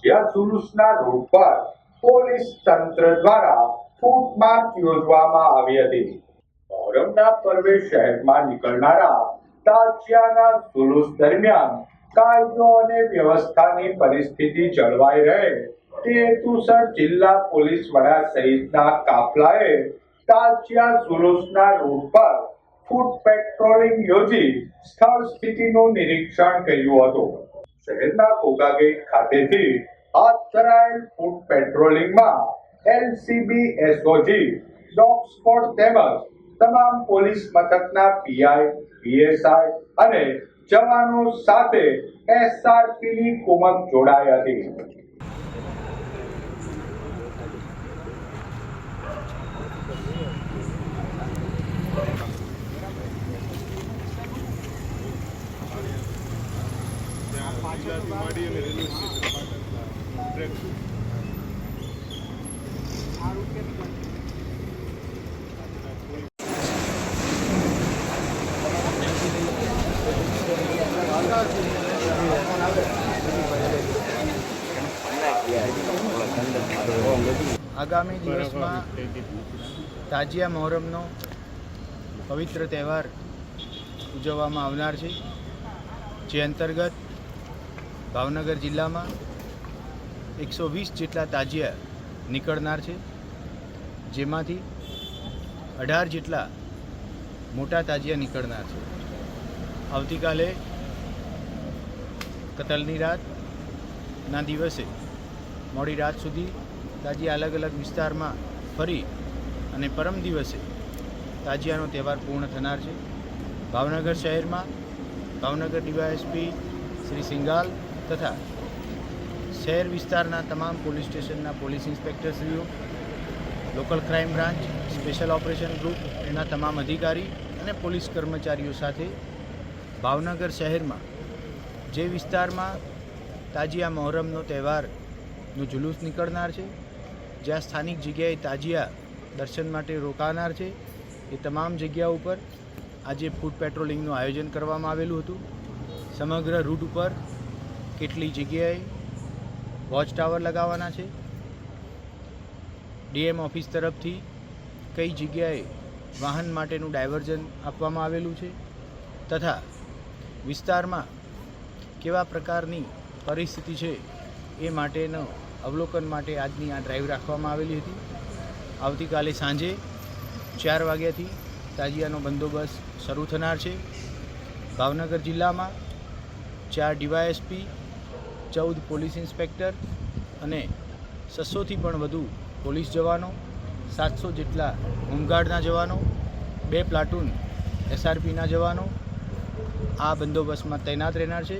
તાજિયા જુલુસના route પર police તંત્ર દ્વારા ફૂટમાર્ચ યોજવામાં આવી હતી. મોહરમના પર્વે શહેરમાં નીકળનારા તાજિયાના જુલુસ દરમિયાન કાયદો અને વ્યવસ્થાની પરિસ્થિતિ જળવાઈ રહે તે હેતુસર જિલ્લા પોલીસ વડા સહિતના કાફલાએ તાજિયા જુલુસના રૂટ પર ફૂટ પેટ્રોલિંગ યોજી સ્થળ સ્થિતિનું નિરીક્ષણ કર્યું હતું. શહેરના કોગા ગેટ ખાતેથી હાથ ધરાયેલ ફૂટ પેટ્રોલિંગમાં એલસીબી, એસઓજી ડોગ સ્પોટ તેમજ તમામ પોલીસ મથકના પીઆઈ, પીએસઆઈ અને જવાનો સાથે એસઆરપીની કુમક જોડાઈ હતી. આગામી દિવસમાં તાજિયા મહોરમનો પવિત્ર તહેવાર ઉજવવામાં આવનાર છે. જે અંતર્ગત ભાવનગર જિલ્લામાં એકસો વીસ જેટલા તાજિયા નીકળનાર છે. જેમાંથી અઢાર જેટલા મોટા તાજિયા નીકળનાર છે. આવતીકાલે કતલની રાતના દિવસે મોડી રાત સુધી તાજિયા અલગ અલગ વિસ્તારમાં ફરી અને પરમ દિવસે તાજિયાનો તહેવાર પૂર્ણ થનાર છે. ભાવનગર શહેરમાં ભાવનગર ડીવાયએસપી શ્રી સિંગાલ તથા શહેર વિસ્તારના તમામ પોલીસ સ્ટેશનના police ઇન્સ્પેક્ટરશ્રીઓ, local crime branch, special operation group, એના તમામ અધિકારી અને પોલીસ કર્મચારીઓ સાથે ભાવનગર શહેરમાં જે વિસ્તારમાં તાજિયા મહોરમનો તહેવારનું જુલુસ નીકળનાર છે, જ્યાં સ્થાનિક જગ્યાએ તાજિયા દર્શન માટે રોકાનાર છે, એ તમામ જગ્યા ઉપર આજે ફૂડ પેટ્રોલિંગનું આયોજન કરવામાં આવેલું હતું. સમગ્ર રૂટ ઉપર કેટલી જગ્યાએ વોચ ટાવર લગાવવાના છે? ડીએમ ઓફિસ તરફથી કઈ જગ્યાએ વાહન માટેનું ડાયવર્ઝન આપવામાં આવેલું છે? તથા વિસ્તારમાં કેવા પ્રકારની પરિસ્થિતિ છે એ માટેનો અવલોકન માટે આજની આ ડ્રાઈવ રાખવામાં આવેલી હતી. આવતીકાલે સાંજે ચાર વાગ્યાથી તાજિયાનો બંદોબસ્ત શરૂ થનાર છે. ભાવનગર જિલ્લામાં ચાર ડીવાયએસપી ચૌદ પોલીસ ઇન્સ્પેક્ટર અને છસોથી પણ વધુ પોલીસ જવાનો, સાતસો જેટલા હોમગાર્ડના જવાનો, બે પ્લાટૂન એસઆરપીના જવાનો આ બંદોબસ્તમાં તૈનાત રહેનાર છે.